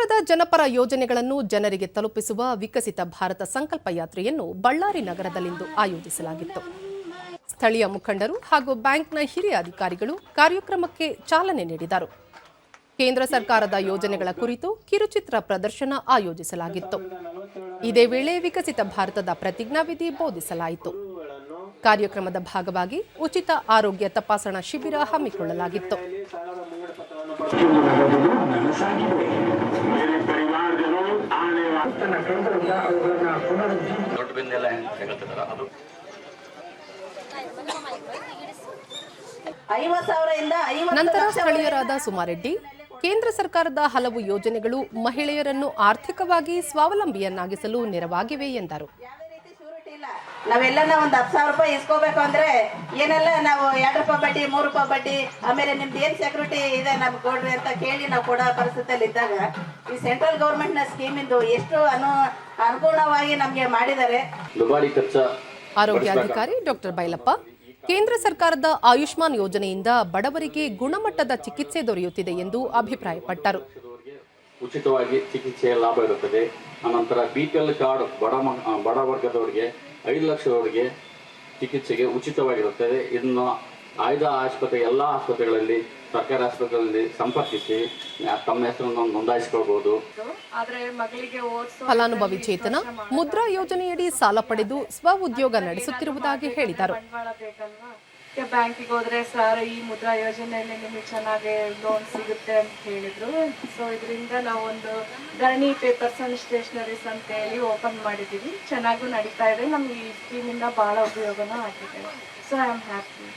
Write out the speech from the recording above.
ಕೇಂದ್ರದ ಜನಪರ ಯೋಜನೆಗಳನ್ನು ಜನರಿಗೆ ತಲುಪಿಸುವ ವಿಕಸಿತ ಭಾರತ ಸಂಕಲ್ಪ ಯಾತ್ರೆಯನ್ನು ಬಳ್ಳಾರಿ ನಗರದಲ್ಲಿಂದು ಆಯೋಜಿಸಲಾಗಿತ್ತು. ಸ್ಥಳೀಯ ಮುಖಂಡರು ಹಾಗೂ ಬ್ಯಾಂಕ್ನ ಹಿರಿಯ ಅಧಿಕಾರಿಗಳು ಕಾರ್ಯಕ್ರಮಕ್ಕೆ ಚಾಲನೆ ನೀಡಿದರು. ಕೇಂದ್ರ ಸರ್ಕಾರದ ಯೋಜನೆಗಳ ಕುರಿತು ಕಿರುಚಿತ್ರ ಪ್ರದರ್ಶನ ಆಯೋಜಿಸಲಾಗಿತ್ತು. ಇದೇ ವೇಳೆ ವಿಕಸಿತ ಭಾರತದ ಪ್ರತಿಜ್ಞಾವಿಧಿ ಬೋಧಿಸಲಾಯಿತು. ಕಾರ್ಯಕ್ರಮದ ಭಾಗವಾಗಿ ಉಚಿತ ಆರೋಗ್ಯ ತಪಾಸಣಾ ಶಿಬಿರ ಹಮ್ಮಿಕೊಳ್ಳಲಾಗಿತ್ತು. ನಂತರ ಸ್ಥಳೀಯರಾದ ಸುಮಾರೆಡ್ಡಿ, ಕೇಂದ್ರ ಸರ್ಕಾರದ ಹಲವು ಯೋಜನೆಗಳು ಮಹಿಳೆಯರನ್ನು ಆರ್ಥಿಕವಾಗಿ ಸ್ವಾವಲಂಬಿಯನ್ನಾಗಿಸಲು ನೆರವಾಗಿವೆ ಎಂದರು. ಯಾವುದೇ ಒಂದು ಶೂರಿಟಿ ನಾವೆಲ್ಲ ಒಂದ್ ಹತ್ತು ಸಾವಿರ ರೂಪಾಯಿ ಇಸ್ಕೋಬೇಕು ಅಂದ್ರೆ ಏನೆಲ್ಲ ನಾವು ಎರಡು ರೂಪಾಯಿ ಬಡ್ಡಿ ಮೂರು ರೂಪಾಯಿ ಬಡ್ಡಿ ಆಮೇಲೆ ನಿಮ್ದು ಏನ್ ಸೆಕ್ಯೂರಿಟಿ ಇದೆ ನಮ್ಗೆ ಕೊಡ್ರಿ ಅಂತ ಕೇಳಿ ನಾವು ಕೊಡೋ ಪರಿಸ್ಥಿತಿಯಲ್ಲಿ ಇದ್ದಾಗ ಈ ಸೆಂಟ್ರಲ್ ಗೌರ್ಮೆಂಟ್ನ ಸ್ಕೀಮಿಂದು ಎಷ್ಟು ಅನು ಅನುಗುಣವಾಗಿ ನಮ್ಗೆ ಮಾಡಿದ್ದಾರೆ. ಆರೋಗ್ಯಾಧಿಕಾರಿ ಡಾಕ್ಟರ್ ಬೈಲಪ್ಪ ಕೇಂದ್ರ ಸರ್ಕಾರದ ಆಯುಷ್ಮಾನ್ ಯೋಜನೆಯಿಂದ ಬಡವರಿಗೆ ಗುಣಮಟ್ಟದ ಚಿಕಿತ್ಸೆ ದೊರೆಯುತ್ತಿದೆ ಎಂದು ಅಭಿಪ್ರಾಯಪಟ್ಟರು. ಉಚಿತವಾಗಿ ಚಿಕಿತ್ಸೆಯ ಲಾಭ ಇರುತ್ತದೆ. ಅನಂತರ ಬಿ ಪಿ ಎಲ್ ಕಾರ್ಡ್ ಬಡ ಬಡ ವರ್ಗದವರಿಗೆ ಐದು ಲಕ್ಷದವರೆಗೆ ಚಿಕಿತ್ಸೆಗೆ ಉಚಿತವಾಗಿರುತ್ತದೆ. ಇದನ್ನು ಆಯ್ದ ಆಸ್ಪತ್ರೆ ಎಲ್ಲ ಆಸ್ಪತ್ರೆಗಳಲ್ಲಿ ಸರ್ಕಾರಿ ಆಸ್ಪತ್ರೆಗಳಲ್ಲಿ ಸಂಪರ್ಕಿಸಿ ತಮ್ಮ ಹೆಸರನ್ನು ನೋಂದಾಯಿಸಿಕೊಳ್ಬಹುದು ಆದ್ರೆ ಮಗಳಿಗೆ ಓದಿಸೋ ಫಲಾನುಭವಿ ಚೇತನ ಮುದ್ರಾ ಯೋಜನೆಯಡಿ ಸಾಲ ಪಡೆದು ಸ್ವ ಉದ್ಯೋಗ ನಡೆಸುತ್ತಿರುವುದಾಗಿ ಹೇಳಿದರು. ಬ್ಯಾಂಕಿಗೆ ಹೋದ್ರೆ ಸರ್, ಈ ಮುದ್ರಾ ಯೋಜನೆಯಲ್ಲಿ ನಿಮಗೆ ಚೆನ್ನಾಗಿ ಲೋನ್ ಸಿಗುತ್ತೆ ಅಂತ ಹೇಳಿದ್ರು. ಸೊ ಇದರಿಂದ ನಾವೊಂದು ಧರಣಿ ಪೇಪರ್ಸ್ ಅಂಡ್ ಸ್ಟೇಷನರೀಸ್ ಅಂತ ಹೇಳಿ ಓಪನ್ ಮಾಡಿದ್ದೀವಿ. ಚೆನ್ನಾಗೂ ನಡೀತಾ ಇದೆ. ನಮ್ಗೆ ಈ ಸ್ಕೀಮಿಂದ ಭಾಳ ಉಪಯೋಗನೂ ಆಗಿದೆ. So I am happy